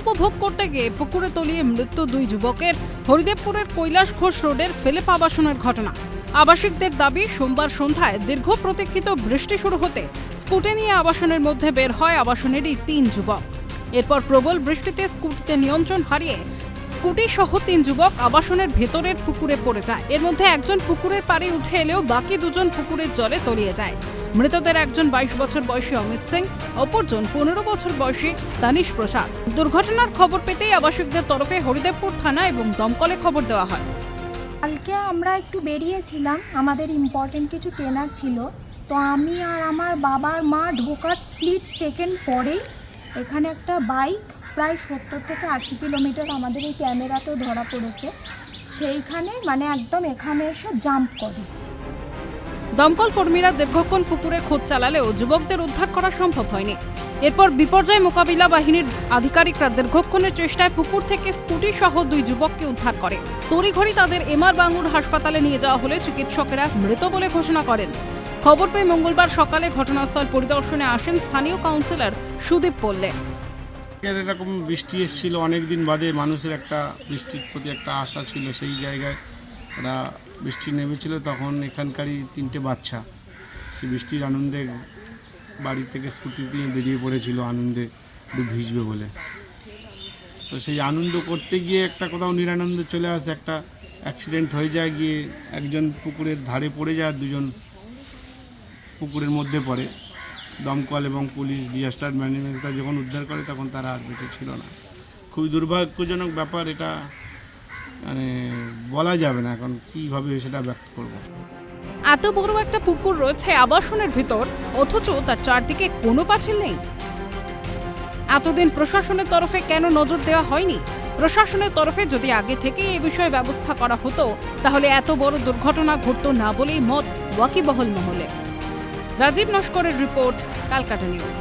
উপভোগ করতে গিয়ে পুকুরে তলিয়ে মৃত্যু দুই যুবকের। হরিদেবপুরের কৈলাস ঘোষ রোডের ফেলেপ আবাসনের ঘটনা। আবাসিকদের দাবি, সোমবার সন্ধ্যায় দীর্ঘ প্রতীক্ষিত বৃষ্টি শুরু হতে স্কুটি নিয়ে আবাসনের মধ্যে বের হয় আবাসনেরই তিন যুবক। এরপর প্রবল বৃষ্টিতে স্কুটিতে নিয়ন্ত্রণ হারিয়ে স্কুটি সহ তিন যুবক আবাসনের ভেতরের পুকুরে পড়ে যায়। এর মধ্যে একজন পুকুরের পাড়ে উঠে এলেও বাকি দুজন পুকুরের জলে তলিয়ে যায়। মৃতদের একজন বাইশ বছর বয়সী অমিত সিং, অপরজন পনেরো বছর বয়সী তানিশ প্রসাদ। দুর্ঘটনার খবর পেতেই আবাসিকদের তরফে হরিদেবপুর থানা এবং দমকলে খবর দেওয়া হয়। কালকে আমরা একটু বেরিয়েছিলাম, আমাদের ইম্পর্টেন্ট কিছু কেনার ছিল। তো আমি আর আমার বাবার মা ঢোকার স্প্লিট সেকেন্ড পরেই এখানে একটা বাইক প্রায় সত্তর থেকে আশি কিলোমিটার আমাদের এই ক্যামেরাতেও ধরা পড়েছে। সেইখানে মানে একদম এখানে এসে জাম্প করে। দমকল কর্মীরা দীর্ঘক্ষণ পুকুরে খোঁজ চালালেও যুবকদের উদ্ধার করা সম্ভব হয়নি। এরপর বিপর্যয় মোকাবিলা বাহিনীর আধিকারিকরা দীর্ঘক্ষণের চেষ্টায় পুকুর থেকে স্কুটি সহ দুই যুবককে উদ্ধার করে। তড়িঘড়ি তাদের এমআর বাঙ্গুর হাসপাতালে নিয়ে যাওয়া হলে চিকিৎসকেরা মৃত বলে ঘোষণা করেন। খবর পেয়ে মঙ্গলবার সকালে ঘটনাস্থল পরিদর্শনে আসেন স্থানীয় কাউন্সিলর সুদীপ পল্লে। এরকম বৃষ্টি এসেছিল অনেক দিন বাদে, মানুষের একটা বৃষ্টির প্রতি একটা আশা ছিল সেই জায়গায়। ওরা বৃষ্টি নেমেছিল তখন এখানকারই তিনটে বাচ্চা। সে বৃষ্টির আনন্দে বাড়ি থেকে স্কুটি দিয়ে বেরিয়ে পড়েছিল, আনন্দে একটু ভিজবে বলে। তো সেই আনন্দ করতে গিয়ে একটা কোথাও নিরানন্দ চলে আসে, একটা অ্যাক্সিডেন্ট হয়ে যায়, গিয়ে একজন পুকুরের ধারে পড়ে যায়, দুজন পুকুরের মধ্যে পড়ে। দমকল এবং পুলিশ ডিজাস্টার ম্যানেজমেন্ট যখন উদ্ধার করে তখন তারা আর বেঁচে ছিল না। খুবই দুর্ভাগ্যজনক ব্যাপার এটা। মানে বলা যাবে না এখন কীভাবে সেটা ব্যক্ত করব। এত বড় একটা পুকুর রয়েছে আবাসনের ভিতর, অথচ তার চারদিকে কোনো পাঁচিল নেই। এতদিন প্রশাসনের তরফে কেন নজর দেওয়া হয়নি? প্রশাসনের তরফে যদি আগে থেকেই এই বিষয়ে ব্যবস্থা করা হতো, তাহলে এত বড় দুর্ঘটনা ঘটতো না বলেই মত ওয়াকিবহল মহলে। রাজীব নস্করের রিপোর্ট, কালকাটা নিউজ।